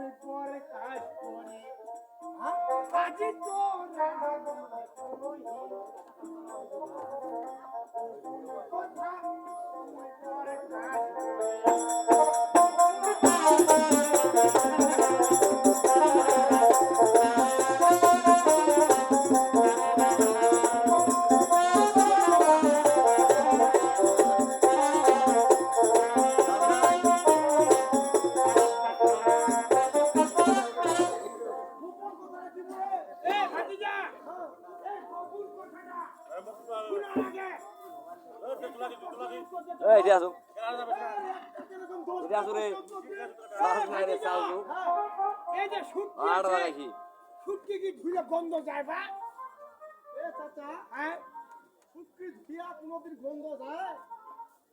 তুই পরে কাজ করে। আজি তোরা কথা তুই পরে কাজ করে। এটি আসুক এরকম দোষ রে সাহস নাই রে সাহস এই যে শুটকি আর আছে, শুটকি কি ধুলে গন্ধ যায় বা? এ চাচা হ্যাঁ শুটকি ধুইয়া কোনোদিন গন্ধ যায়?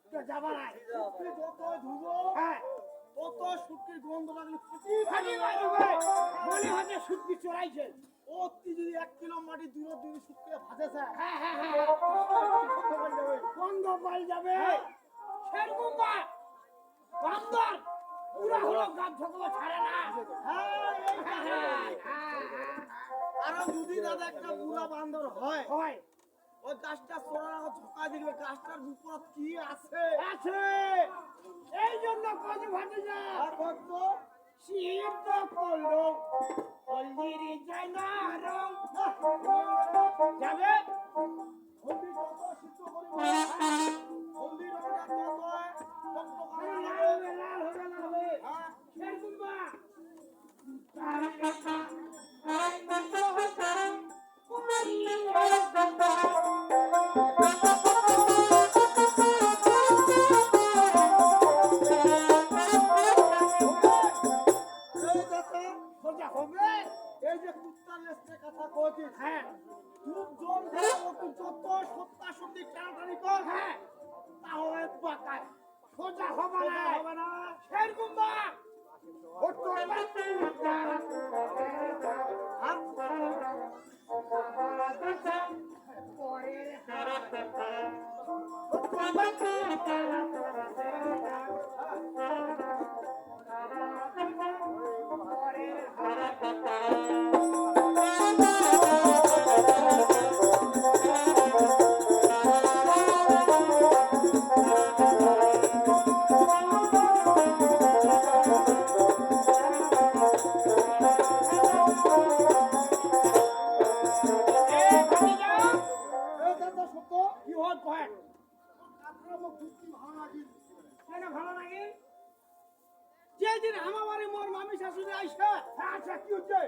তো যাবা নাই। শুটকি যত ধুবো হ্যাঁ তত শুটকির গন্ধ লাগলে ফাটি ফাটি মনে যে শুটকি চড়াইছে ও যদি এক কিলো মাটি দূরে দূরে শুটকি ভাজেছে হ্যাঁ হ্যাঁ হ্যাঁ। গন্ধ পাই যাবে। সেরকম বা। বান্দর পুরা হলো গাছ ঝকলো ছাড়ে না। আরও একটা বুড়া বান্দর হয়। হয়। ওই গাছটা সোনার ঝোঁকা দিবে। গাছটার উপর কি আছে? আছে। এই জন্য কাজ ভাতে যা আর ভক্ত শীত করল হলদির যায় না খুব জোর দিয়ে ওকে যত সত্তা সত্যি টানাটানি কর, হ্যাঁ তাহলে পাকায়। সোজা হবে না হবে না। সেরকম বা হ্যাঁ? যেদিন আমার মোর মামি শাশুড়ি আইসা। আচ্ছা কি হচ্ছে?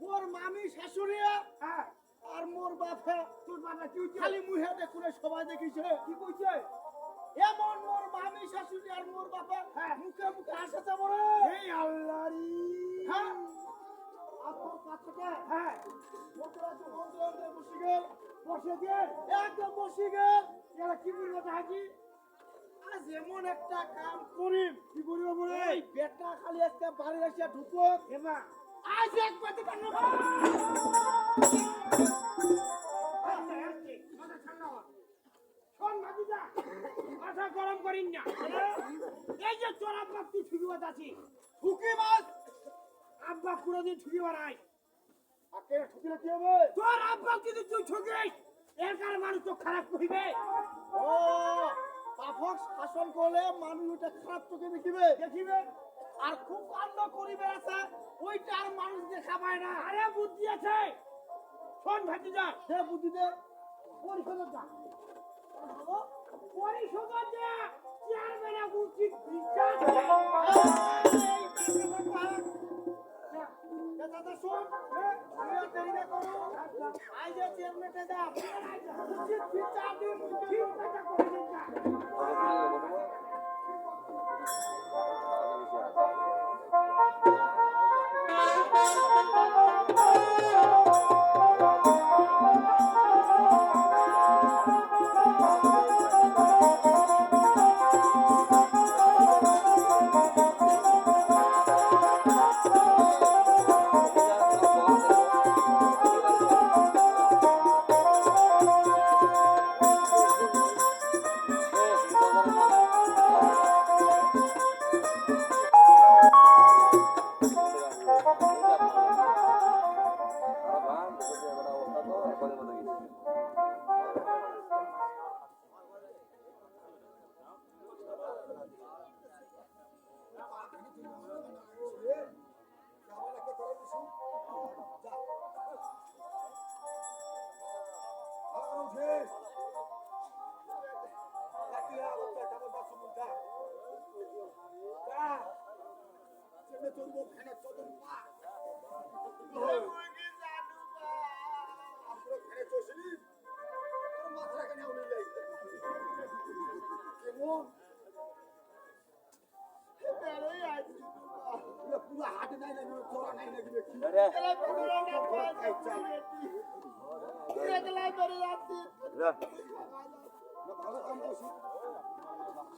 মোর মামি শাশুড়ি হ্যাঁ। আর মোর বাপে। তোর বাবা কি হচ্ছে? খালি মুহে দেখুনে সবাই দেখিছে। কি কইছে? এমন মোর মামি শাশুড়ি আর মোর বাপে হ্যাঁ। মুখে মুখে হাসেছে বড় এই আল্লাহরি। হ্যাঁ। আর তোর হ্যাঁ। মোটরা তো হয়ে বসে গেল। বসে গেল। একদম বসে গেল। এরা কি বলব হাজি আজ এমন একটা কাম করিম কি করব বলে এই। বেটা খালি আজকে বাড়ি এসে ঢুকো। এবার আজ এক পাতে কান্না মাথা গরম করিন না। এই যে তোর আব্বা তুই ছুটিবাদ আছি ঢুকি মাছ আব্বা কোনোদিন ছুটি বাড়াই আকে ঠুকিলে কি হবে? তোর আব্বা যদি তুই ছুটিস এর কারণে মানুষ তো খারাপ করিবে। ও পাফক শাসন করলে মানুষ ওটা খারাপ চোখে দেখিবে দেখিবে আর খুব কাণ্ড করিবে আছে ওইটা আর মানুষ দেখা পায় না আরে বুদ্ধি আছে শোন ভাতিজা সে বুদ্ধিতে পরিশোধ যা পরিশোধ যা চেয়ারম্যান উচিত বিচার দাদা শোন আমি আর দেরি না করো আই যে চেয়ারম্যানটা দাও উচিত বিচার দিন ঠিক কথা পুরো হাটে নাই না তোরা নাই না কি একলাই করে যাচ্ছি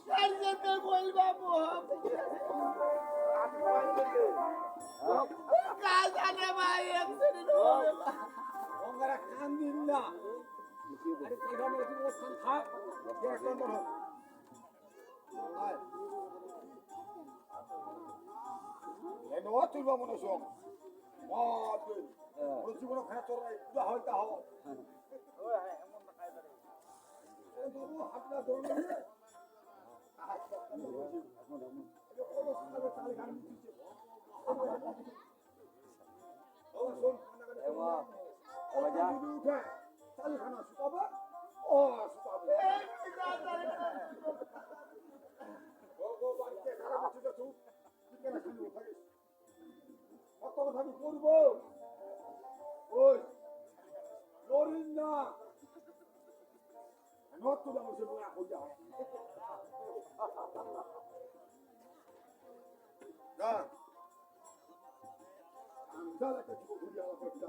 তার জন্য বলবা কাজ আনে ভাই অ্যাক্সিডেন্ট হবে তুলবা মনে সব জীবন খানা তোর পুরা হইতা হও এ বাবু হাতটা ধরে নিয়ে? এমা ওটা যদি উঠে তাহলে খানা শুকাবে ও যারা কিছু ঘুরিয়ে আমার করতে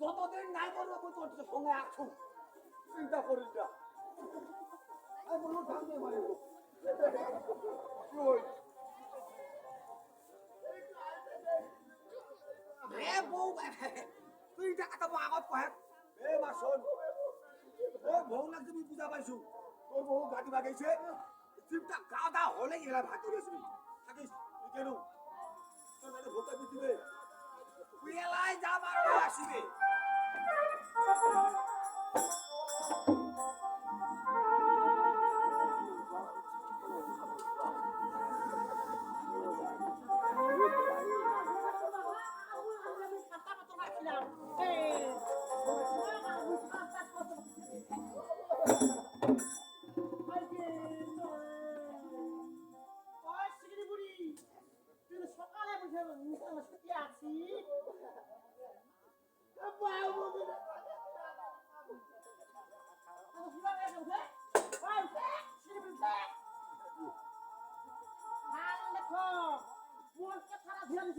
যতদিন নাই করব তোর সঙ্গে আছো চিন্তা করিস না আমি বলব ঠান্ডে মারি এ বউ তুই টাকাটা আগত কহে এ মা শোন ও বউ না তুমি বুঝা পাইছো তোর বউ গাড়ি বাগাইছে চিপটা গাদা হলে এলা ভাগ করেছিস থাকিস তুই কেন তোর মানে ভোকা দিতে তুই এলাই যাবার আসিবে সকালে Thank